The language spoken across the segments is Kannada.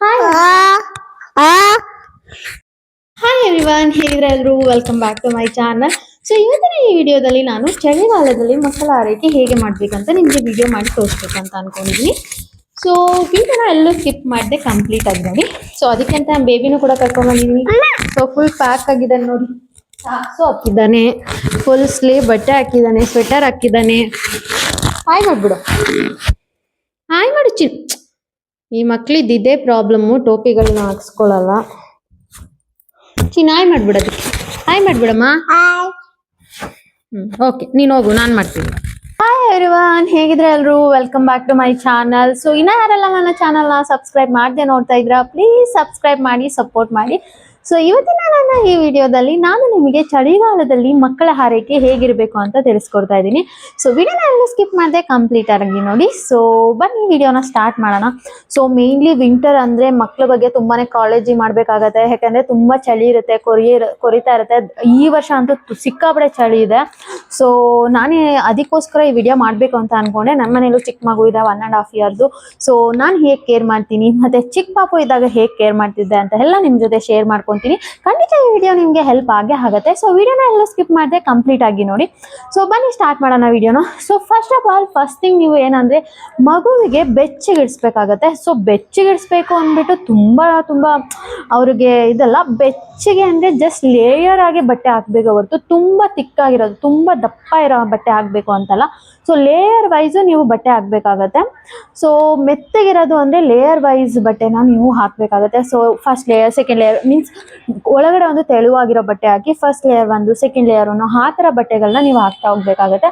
ಹಾಯ್ ಹಾಯ್ ಎವ್ರಿವನ್ ಹೇಗಿದ್ರೆ ಎಲ್ಲರೂ? Welcome back to my channel so ಇವತ್ತಿನ ಈ ವಿಡಿಯೋದಲ್ಲಿ ನಾನು ಚಳಿಗಾಲದಲ್ಲಿ ಮಕ್ಕಳ ಆರೈಕೆ ಹೇಗೆ ಮಾಡ್ಬೇಕಂತ ನಿಮಗೆ ವಿಡಿಯೋ ಮಾಡಿ ತೋರಿಸ್ಬೇಕಂತ ಅನ್ಕೊಂಡಿದ್ದೀನಿ ಸೊ ವಿಡಿಯೋನ ಎಲ್ಲೂ ಸ್ಕಿಪ್ ಮಾಡಿದೆ ಕಂಪ್ಲೀಟ್ ಆಗಿ ನೋಡಿ. ಸೊ ಅದಕ್ಕಿಂತ ಬೇಬಿನೂ ಕೂಡ ಕರ್ಕೊಂಡ್ಬಂದಿದ್ದೀನಿ ಸೊ ಫುಲ್ ಪ್ಯಾಕ್ ಆಗಿದ್ದಾನೆ ನೋಡಿ. ಸಾಕ್ಸು ಹಾಕಿದ್ದಾನೆ. ಫುಲ್ ಸ್ಲೀವ್ ಬಟ್ಟೆ ಹಾಕಿದ್ದಾನೆ. ಸ್ವೆಟರ್ ಹಾಕಿದ್ದಾನೆ. ಹಾಯ್ ಮಾಡಿಬಿಡು. ಹಾಯ್ ಮಾಡು ಚಿ ಈ ಮಕ್ಳಿದ್ದು ಇದೇ ಪ್ರಾಬ್ಲಮ್ಮು ಟೋಪಿಗಳನ್ನ ಹಾಕ್ಸ್ಕೊಳಲ್ಲ. ಚಿನ್ನಾಯ್ ಮಾಡ್ಬಿಡೋದಕ್ಕೆ ಹಾಯ್ ಮಾಡ್ಬಿಡಮ್ಮ. ಹ್ಞೂ ಓಕೆ, ನೀನು ಹೋಗು, ನಾನು ಮಾಡ್ತೀನಿ. ಹಾಯ್ ಎವ್ರಿವನ್ ಹೇಗಿದ್ರೆ ಎಲ್ಲರೂ welcome back to my channel so ಇನ್ನ ಯಾರೆಲ್ಲ ನನ್ನ ಚಾನಲ್ನ ಸಬ್ಸ್ಕ್ರೈಬ್ ಮಾಡದೆ ನೋಡ್ತಾ ಇದ್ರ ಪ್ಲೀಸ್ ಸಬ್ಸ್ಕ್ರೈಬ್ ಮಾಡಿ ಸಪೋರ್ಟ್ ಮಾಡಿ. ಸೊ ಇವತ್ತಿನ ನನ್ನ ಈ ವಿಡಿಯೋದಲ್ಲಿ ನಾನು ನಿಮಗೆ ಚಳಿಗಾಲದಲ್ಲಿ ಮಕ್ಕಳ ಹಾರೈಕೆ ಹೇಗಿರಬೇಕು ಅಂತ ತಿಳಿಸ್ಕೊಡ್ತಾ ಇದ್ದೀನಿ. ಸೊ ವಿಡಿಯೋನ ಎಲ್ಲ ಸ್ಕಿಪ್ ಮಾಡಿದೆ ಕಂಪ್ಲೀಟ್ ಆಗಿ ನೋಡಿ. ಸೊ ಬನ್ನಿ, ವಿಡಿಯೋನ ಸ್ಟಾರ್ಟ್ ಮಾಡೋಣ. ಸೊ ಮೇನ್ಲಿ ವಿಂಟರ್ ಅಂದರೆ ಮಕ್ಕಳ ಬಗ್ಗೆ ತುಂಬಾ ಕಾಳಜಿ ಮಾಡಬೇಕಾಗತ್ತೆ. ಯಾಕಂದರೆ ತುಂಬ ಚಳಿ ಇರುತ್ತೆ, ಕೊರಿಯ ಕೊರಿತಾ ಇರುತ್ತೆ. ಈ ವರ್ಷ ಅಂತೂ ಸಿಕ್ಕಾಪಡೆ ಚಳಿ ಇದೆ. ಸೊ ನಾನೇ ಅದಕ್ಕೋಸ್ಕರ ಈ ವಿಡಿಯೋ ಮಾಡಬೇಕು ಅಂತ ಅನ್ಕೊಂಡೆ. ನನ್ನ ಮನೇಲೂ ಚಿಕ್ಕ ಮಗು ಇದೆ ಒನ್ ಆ್ಯಂಡ್ ಹಾಫ್ ಇಯರ್ದು ಸೊ ನಾನು ಹೇಗೆ ಕೇರ್ ಮಾಡ್ತೀನಿ? ಮತ್ತು ಚಿಕ್ಕ ಪಾಪು ಇದ್ದಾಗ ಹೇಗೆ ಕೇರ್ ಮಾಡ್ತಿದ್ದೆ ಅಂತ ಎಲ್ಲ ನಿಮ್ಮ ಜೊತೆ ಶೇರ್ ಮಾಡ್ಕೊತೀನಿ. ಖಂಡಿತ ಈ ವಿಡಿಯೋ ನಿಮಗೆ ಹೆಲ್ಪ್ ಆಗೇ ಆಗುತ್ತೆ. ಸೊ ವಿಡಿಯೋನ ಎಲ್ಲ ಸ್ಕಿಪ್ ಮಾಡಿದೆ ಕಂಪ್ಲೀಟ್ ಆಗಿ ನೋಡಿ. ಸೊ ಬನ್ನಿ ಸ್ಟಾರ್ಟ್ ಮಾಡೋಣ ವಿಡಿಯೋನ so first of all first thing ನೀವು ಏನಂದರೆ, ಮಗುವಿಗೆ ಬೆಚ್ಚಗಿಡಿಸ್ಬೇಕಾಗತ್ತೆ. ಸೊ ಬೆಚ್ಚಗಿಡಿಸ್ಬೇಕು ಅಂದ್ಬಿಟ್ಟು ತುಂಬ ತುಂಬ ಅವ್ರಿಗೆ ಇದಲ್ಲ, ಬೆಚ್ಚಗೆ ಅಂದರೆ ಜಸ್ಟ್ ಲೇಯರ್ ಆಗಿ ಬಟ್ಟೆ ಹಾಕ್ಬೇಕು ಹೊರತು ತುಂಬ ತಿಕ್ಕಾಗಿರೋದು ತುಂಬ ದಪ್ಪ ಇರೋ ಬಟ್ಟೆ ಆಗಬೇಕು ಅಂತಲ್ಲ. ಸೊ ಲೇಯರ್ ವೈಸು ನೀವು ಬಟ್ಟೆ ಹಾಕ್ಬೇಕಾಗತ್ತೆ. ಸೊ ಮೆತ್ತಗಿರೋದು ಅಂದರೆ ಲೇಯರ್ ವೈಸ್ ಬಟ್ಟೆನ ನೀವು ಹಾಕಬೇಕಾಗತ್ತೆ. So first layer second layer means ಒಳಗಡೆ ಒಂದು ತೆಳುವಾಗಿರೋ ಬಟ್ಟೆ ಹಾಕಿ ಫಸ್ಟ್ ಲೇಯರ್ ಒಂದು ಸೆಕೆಂಡ್ ಲೇಯರ್ ಒಂದು, ಆ ಥರ ಬಟ್ಟೆಗಳನ್ನ ನೀವು ಹಾಕ್ತಾ ಹೋಗ್ಬೇಕಾಗತ್ತೆ.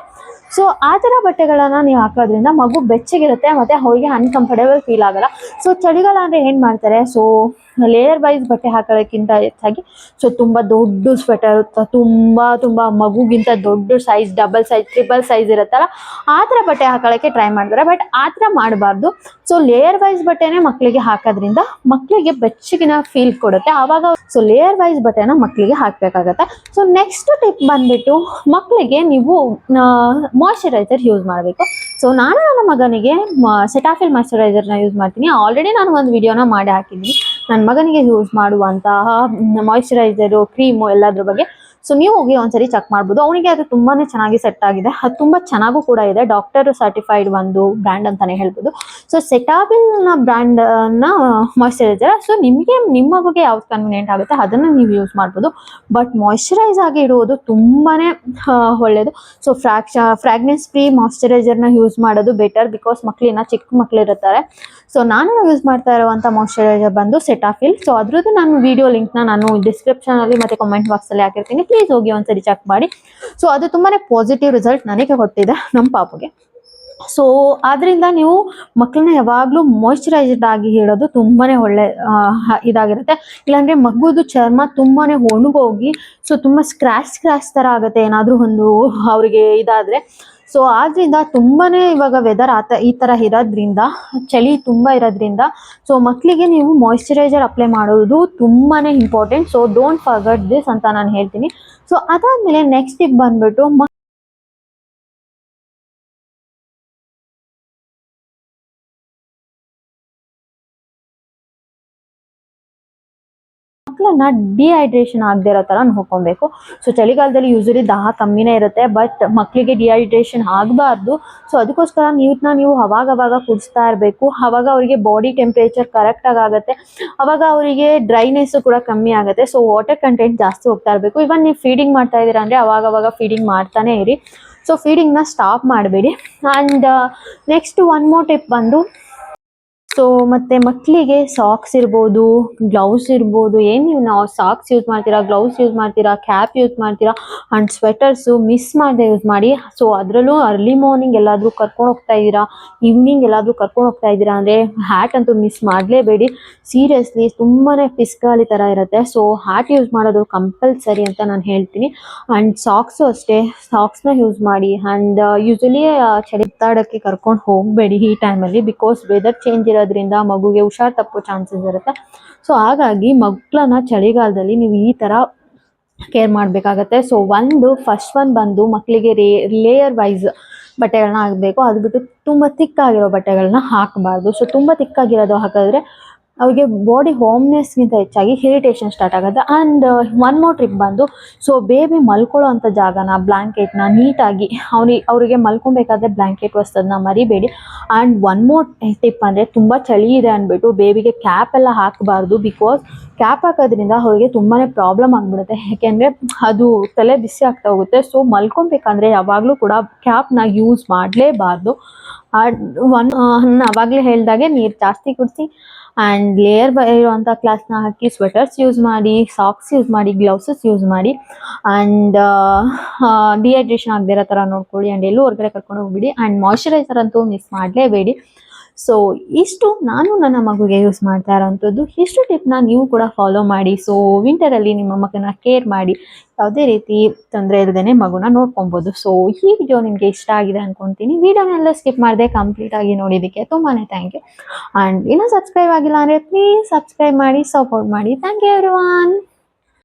ಸೊ ಆ ಥರ ಬಟ್ಟೆಗಳನ್ನು ನೀವು ಹಾಕೋದ್ರಿಂದ ಮಗು ಬೆಚ್ಚಗಿರುತ್ತೆ ಮತ್ತು ಅವ್ರಿಗೆ ಅನ್ಕಂಫರ್ಟೇಬಲ್ ಫೀಲ್ ಆಗಲ್ಲ. ಸೊ ಚಳಿಗಾಲ ಅಂದರೆ ಏನು ಮಾಡ್ತಾರೆ? ಸೊ ಲೇಯರ್ ವೈಸ್ ಬಟ್ಟೆ ಹಾಕೋದಕ್ಕಿಂತ ಹೆಚ್ಚಾಗಿ ಸೊ ತುಂಬ ದೊಡ್ಡ ಸ್ವೆಟರ್ ತುಂಬ ತುಂಬ ಮಗುಗಿಂತ ದೊಡ್ಡ size double size triple size ಇರುತ್ತಲ್ಲ, ಆ ಥರ ಬಟ್ಟೆ ಹಾಕೊಳ್ಳೋಕ್ಕೆ ಟ್ರೈ ಮಾಡ್ತಾರೆ. ಬಟ್ ಆ ಥರ ಮಾಡಬಾರ್ದು. ಸೊ ಲೇಯರ್ ವೈಸ್ ಬಟ್ಟೆನೇ ಮಕ್ಕಳಿಗೆ ಹಾಕೋದ್ರಿಂದ ಮಕ್ಕಳಿಗೆ ಬೆಚ್ಚಗಿನ ಫೀಲ್ ಕೊಡುತ್ತೆ. ಆವಾಗ ಸೊ ಲೇಯರ್ ವೈಸ್ ಬಟ್ಟೆನ ಮಕ್ಕಳಿಗೆ ಹಾಕಬೇಕಾಗತ್ತೆ. ಸೊ ನೆಕ್ಸ್ಟ್ ಟಿಪ್ ಬಂದ್ಬಿಟ್ಟು ಮಕ್ಕಳಿಗೆ ನೀವು ಮಾಯಶ್ಚರೈಸರ್ ಯೂಸ್ ಮಾಡಬೇಕು. ಸೊ ನಾನು ನನ್ನ ಮಗನಿಗೆ ಸೆಟಾಫಿಲ್ ಮಾಯಶ್ಚರೈಸರ್ನ ಯೂಸ್ ಮಾಡ್ತೀನಿ. ಆಲ್ರೆಡಿ ನಾನು ಒಂದು ವಿಡಿಯೋನ ಮಾಡಿ ಹಾಕಿದ್ದೀನಿ. ನನ್ನ ಮಗನಿಗೆ ಯೂಸ್ ಮಾಡುವಂತಹ ಮಾಯಶ್ಚರೈಸರು ಕ್ರೀಮು ಎಲ್ಲದ್ರ ಬಗ್ಗೆ. ಸೊ ನೀವು ಹೋಗಿ ಒಂದ್ಸರಿ ಚೆಕ್ ಮಾಡ್ಬೋದು. ಅವನಿಗೆ ಅದು ತುಂಬಾನೇ ಚೆನ್ನಾಗಿ ಸೆಟ್ ಆಗಿದೆ. ಅದು ತುಂಬಾ ಚೆನ್ನಾಗೂ ಕೂಡ ಇದೆ. ಡಾಕ್ಟರ್ ಸರ್ಟಿಫೈಡ್ ಒಂದು ಬ್ರ್ಯಾಂಡ್ ಅಂತಾನೆ ಹೇಳ್ಬೋದು. ಸೊ ನ ಬ್ರ್ಯಾಂಡ್ನ ಮಾಯಶ್ಚರೈಸರ್ ಸೊ ನಿಮಗೆ, ನಿಮ್ಮ ಬಗ್ಗೆ ಯಾವ್ದು ಕನ್ವಿನಿಯೆಂಟ್ ಆಗುತ್ತೆ ಅದನ್ನ ನೀವು ಯೂಸ್ ಮಾಡ್ಬೋದು. ಬಟ್ ಮಾಯಶ್ಚರೈಸ್ ಆಗಿ ಇಡುವುದು ತುಂಬಾನೇ ಒಳ್ಳೇದು. ಸೊ ಫ್ರಾಕ್ಷ ಫ್ರಾಗ್ನೆನ್ಸ್ ಫ್ರೀ ಮಾಯಶ್ಚರೈಸರ್ನ ಯೂಸ್ ಮಾಡೋದು ಬೆಟರ್ ಬಿಕಾಸ್ ಮಕ್ಳಿನ ಚಿಕ್ಕ ಮಕ್ಳು ಇರುತ್ತಾರೆ. ಸೊ ನಾನು ಯೂಸ್ ಮಾಡ್ತಾ ಇರುವಂಥ ಮಾಯಶ್ಚರೈಸರ್ ಬಂದು ಸೆಟಾಫಿಲ್ ಸೊ ಅದ್ರದ್ದು ನಾನು ವಿಡಿಯೋ ಲಿಂಕ್ನ ನಾನು ಡಿಸ್ಕ್ರಿಪ್ಷನಲ್ಲಿ ಮತ್ತು ಕಾಮೆಂಟ್ ಬಾಕ್ಸಲ್ಲಿ ಹಾಕಿರ್ತೀನಿ. ಪ್ಲೀಸ್ ಹೋಗಿ ಒಂದ್ಸರಿ ಚೆಕ್ ಮಾಡಿ. ಸೊ ಅದು ತುಂಬಾನೇ ಪಾಸಿಟಿವ್ ರಿಸಲ್ಟ್ ನನಗೆ ಕೊಟ್ಟಿದೆ ನಮ್ಮ ಪಾಪಗೆ. ಸೊ ಆದ್ರಿಂದ ನೀವು ಮಕ್ಕಳನ್ನ ಯಾವಾಗಲೂ ಮಾಯಶ್ಚರೈಸ್ಡ್ ಆಗಿ ಹೇಳೋದು ತುಂಬಾನೇ ಒಳ್ಳೆ ಇದಾಗಿರುತ್ತೆ. ಇಲ್ಲಾಂದ್ರೆ ಮಗುದು ಚರ್ಮ ತುಂಬಾನೇ ಒಣಗೋಗಿ ಸೊ ತುಂಬಾ ಸ್ಕ್ರಾಚ್ ಸ್ಕ್ರಾಚ್ ತರ ಆಗುತ್ತೆ ಏನಾದ್ರೂ ಒಂದು ಅವರಿಗೆ ಇದಾದರೆ. ಸೊ ಆದ್ರಿಂದ ತುಂಬಾನೇ ಇವಾಗ ವೆದರ್ ಆತ, ಈ ತರ ಇರೋದ್ರಿಂದ, ಚಳಿ ತುಂಬಾ ಇರೋದ್ರಿಂದ ಸೊ ಮಕ್ಕಳಿಗೆ ನೀವು ಮಾಯಶ್ಚರೈಸರ್ ಅಪ್ಲೈ ಮಾಡೋದು ತುಂಬಾನೇ important so don't forget this ಅಂತ ನಾನು ಹೇಳ್ತೀನಿ. ಸೊ ಅದಾದ್ಮೇಲೆ ನೆಕ್ಸ್ಟ್ ಟಿಪ್ ಬಂದ್ಬಿಟ್ಟು ಮಕ್ಕಳನ್ನ ಡಿಹೈಡ್ರೇಷನ್ ಆಗದೆ ಇರೋ ಥರ ನೋಡ್ಕೊಬೇಕು. ಸೊ ಚಳಿಗಾಲದಲ್ಲಿ ಯೂಸ್ವಲಿ ದಾಹ ಕಮ್ಮಿನೇ ಇರುತ್ತೆ ಬಟ್ ಮಕ್ಕಳಿಗೆ ಡಿಹೈಡ್ರೇಷನ್ ಆಗಬಾರ್ದು. ಸೊ ಅದಕ್ಕೋಸ್ಕರ ನೀರನ್ನ ನೀವು ಅವಾಗ ಅವಾಗ ಕುಡಿಸ್ತಾ ಇರಬೇಕು. ಅವಾಗ ಅವರಿಗೆ ಬಾಡಿ ಟೆಂಪ್ರೇಚರ್ ಕರೆಕ್ಟಾಗಿ ಆಗುತ್ತೆ. ಅವಾಗ ಅವರಿಗೆ ಡ್ರೈನೆಸ್ ಕೂಡ ಕಮ್ಮಿ ಆಗುತ್ತೆ. ಸೊ ವಾಟರ್ ಕಂಟೆಂಟ್ ಜಾಸ್ತಿ ಹೋಗ್ತಾ ಇರಬೇಕು. ಇವನ್ ನೀವು ಫೀಡಿಂಗ್ ಮಾಡ್ತಾ ಇದ್ದೀರಾ ಅಂದರೆ ಅವಾಗ ಅವಾಗ ಫೀಡಿಂಗ್ ಮಾಡ್ತಾನೆ ಇರಿ. ಸೊ ಫೀಡಿಂಗ್ನ ಸ್ಟಾಪ್ ಮಾಡಬೇಡಿ. And next one more tip ಬಂದು ಸೊ ಮತ್ತೆ ಮಕ್ಕಳಿಗೆ ಸಾಕ್ಸ್ ಇರ್ಬೋದು ಗ್ಲೌಸ್ ಇರ್ಬೋದು, ಏನು ನೀವು ನಾವು ಸಾಕ್ಸ್ ಯೂಸ್ ಮಾಡ್ತೀರಾ ಗ್ಲೌಸ್ ಯೂಸ್ ಮಾಡ್ತೀರಾ ಕ್ಯಾಪ್ ಯೂಸ್ ಮಾಡ್ತೀರಾ ಆ್ಯಂಡ್ ಸ್ವೆಟರ್ಸು ಮಿಸ್ ಮಾಡದೆ ಯೂಸ್ ಮಾಡಿ. ಸೊ ಅದರಲ್ಲೂ ಅರ್ಲಿ ಮಾರ್ನಿಂಗ್ ಎಲ್ಲಾದರೂ ಕರ್ಕೊಂಡು ಹೋಗ್ತಾ ಇದ್ದೀರಾ ಈವ್ನಿಂಗ್ ಎಲ್ಲಾದರೂ ಕರ್ಕೊಂಡು ಹೋಗ್ತಾ ಇದ್ದೀರಾ ಅಂದರೆ ಹ್ಯಾಟ್ ಅಂತೂ ಮಿಸ್ ಮಾಡಲೇಬೇಡಿ. ಸೀರಿಯಸ್ಲಿ ತುಂಬಾ ಪಿಸ್ಗಾಳಿ ಥರ ಇರುತ್ತೆ. ಸೊ ಹ್ಯಾಟ್ ಯೂಸ್ ಮಾಡೋದು ಕಂಪಲ್ಸರಿ ಅಂತ ನಾನು ಹೇಳ್ತೀನಿ. ಆ್ಯಂಡ್ ಸಾಕ್ಸು ಅಷ್ಟೇ ಸಾಕ್ಸ್ನ ಯೂಸ್ ಮಾಡಿ. ಆ್ಯಂಡ್ ಯೂಶಲಿ ಚಳಿ ತಾಡೋಕ್ಕೆ ಕರ್ಕೊಂಡು ಹೋಗಬೇಡಿ ಈ ಟೈಮಲ್ಲಿ ಬಿಕಾಸ್ ವೆದರ್ ಚೇಂಜ್ ಇರೋದ್ರಿಂದ ಮಗುಗೆ ಹುಷಾರ್ ತಪ್ಪೋ ಚಾನ್ಸಸ್ ಇರುತ್ತೆ. ಸೊ ಹಾಗಾಗಿ ಮಕ್ಕಳನ್ನ ಚಳಿಗಾಲದಲ್ಲಿ ನೀವು ಈ ಥರ ಕೇರ್ ಮಾಡಬೇಕಾಗತ್ತೆ. ಸೊ ಒಂದು ಫಸ್ಟ್ ಒನ್ ಬಂದು ಮಕ್ಕಳಿಗೆ ರೇ ಲೇಯರ್ ವೈಸ್ ಬಟ್ಟೆಗಳನ್ನ ಹಾಕಬೇಕು. ಅದು ಬಿಟ್ಟು ತುಂಬ ತಿಕ್ಕಾಗಿರೋ ಬಟ್ಟೆಗಳನ್ನ ಹಾಕಬಾರ್ದು. ಸೊ ತುಂಬ ತಿಕ್ಕಾಗಿರೋದು ಹಾಕಿದ್ರೆ ಅವ್ರಿಗೆ ಬಾಡಿ ಹೋಮ್ನೆಸ್ಗಿಂತ ಹೆಚ್ಚಾಗಿ ಹಿರಿಟೇಷನ್ ಸ್ಟಾರ್ಟ್ ಆಗುತ್ತೆ. ಆ್ಯಂಡ್ ಒನ್ ಮೋರ್ ಟ್ರಿಪ್ ಬಂದು ಸೊ ಬೇಬಿ ಮಲ್ಕೊಳ್ಳೋ ಅಂಥ ಜಾಗನ ಬ್ಲ್ಯಾಂಕೆಟ್ನ ನೀಟಾಗಿ ಅವ್ರಿಗೆ ಅವರಿಗೆ ಮಲ್ಕೊಬೇಕಾದ್ರೆ ಬ್ಲ್ಯಾಂಕೆಟ್ ವಸ್ತದನ್ನ ಮರಿಬೇಡಿ. ಆ್ಯಂಡ್ ಒನ್ ಮೋರ್ ಟಿಪ್ ಅಂದರೆ ತುಂಬ ಚಳಿ ಇದೆ ಅಂದ್ಬಿಟ್ಟು ಬೇಬಿಗೆ ಕ್ಯಾಪ್ ಎಲ್ಲ ಹಾಕಬಾರ್ದು ಬಿಕಾಸ್ ಕ್ಯಾಪ್ ಹಾಕೋದ್ರಿಂದ ಅವ್ರಿಗೆ ತುಂಬಾ ಪ್ರಾಬ್ಲಮ್ ಆಗಿಬಿಡುತ್ತೆ. ಯಾಕೆಂದರೆ ಅದು ತಲೆ ಬಿಸಿ ಆಗ್ತಾ ಹೋಗುತ್ತೆ. ಸೊ ಮಲ್ಕೊಬೇಕಂದ್ರೆ ಯಾವಾಗಲೂ ಕೂಡ ಕ್ಯಾಪ್ನ ಯೂಸ್ ಮಾಡಲೇಬಾರ್ದು. ಒನ್ ಅವಾಗಲೇ ಹೇಳ್ದಾಗೆ ನೀರು ಜಾಸ್ತಿ ಕುಡಿಸಿ. ಆ್ಯಂಡ್ ಲೇಯರ್ ಇರುವಂಥ ಕ್ಲಾಸ್ನ ಹಾಕಿ ಸ್ವೆಟರ್ಸ್ ಯೂಸ್ ಮಾಡಿ ಸಾಕ್ಸ್ ಯೂಸ್ ಮಾಡಿ ಗ್ಲೌಸಸ್ ಯೂಸ್ ಮಾಡಿ. ಆ್ಯಂಡ್ ಡಿಹೈಡ್ರೇಷನ್ ಆಗದೇ ಇರೋ ಥರ ನೋಡ್ಕೊಳ್ಳಿ. ಆ್ಯಂಡ್ ಎಲ್ಲೂ ಹೊರಗಡೆ ಕರ್ಕೊಂಡು ಹೋಗ್ಬಿಡಿ. ಆ್ಯಂಡ್ ಮಾಯ್ಶ್ಚರೈಸರ್ ಅಂತೂ ಮಿಸ್ ಮಾಡಲೇಬೇಡಿ. ಸೊ ಇಷ್ಟು ನಾನು ನನ್ನ ಮಗುಗೆ ಯೂಸ್ ಮಾಡ್ತಾ ಇರೋವಂಥದ್ದು. ಇಷ್ಟು ಟಿಪ್ನ ನೀವು ಕೂಡ ಫಾಲೋ ಮಾಡಿ. ಸೊ ವಿಂಟರಲ್ಲಿ ನಿಮ್ಮ ಮಗನ ಕೇರ್ ಮಾಡಿ. ಯಾವುದೇ ರೀತಿ ತೊಂದರೆ ಇಲ್ಲದೇ ಮಗುನ ನೋಡ್ಕೊಬೋದು. ಸೊ ಈ ವಿಡಿಯೋ ನಿಮಗೆ ಇಷ್ಟ ಆಗಿದೆ ಅನ್ಕೊತೀನಿ. ವಿಡಿಯೋನೆಲ್ಲ ಸ್ಕಿಪ್ ಮಾಡದೆ ಕಂಪ್ಲೀಟಾಗಿ ನೋಡಿದ್ದಕ್ಕೆ ತುಂಬಾ ಥ್ಯಾಂಕ್ ಯು ಆ್ಯಂಡ್ ಇನ್ನೂ ಸಬ್ಸ್ಕ್ರೈಬ್ ಆಗಿಲ್ಲ ಅಂದರೆ ಪ್ಲೀಸ್ ಸಬ್ಸ್ಕ್ರೈಬ್ ಮಾಡಿ ಸಪೋರ್ಟ್ ಮಾಡಿ. Thank you every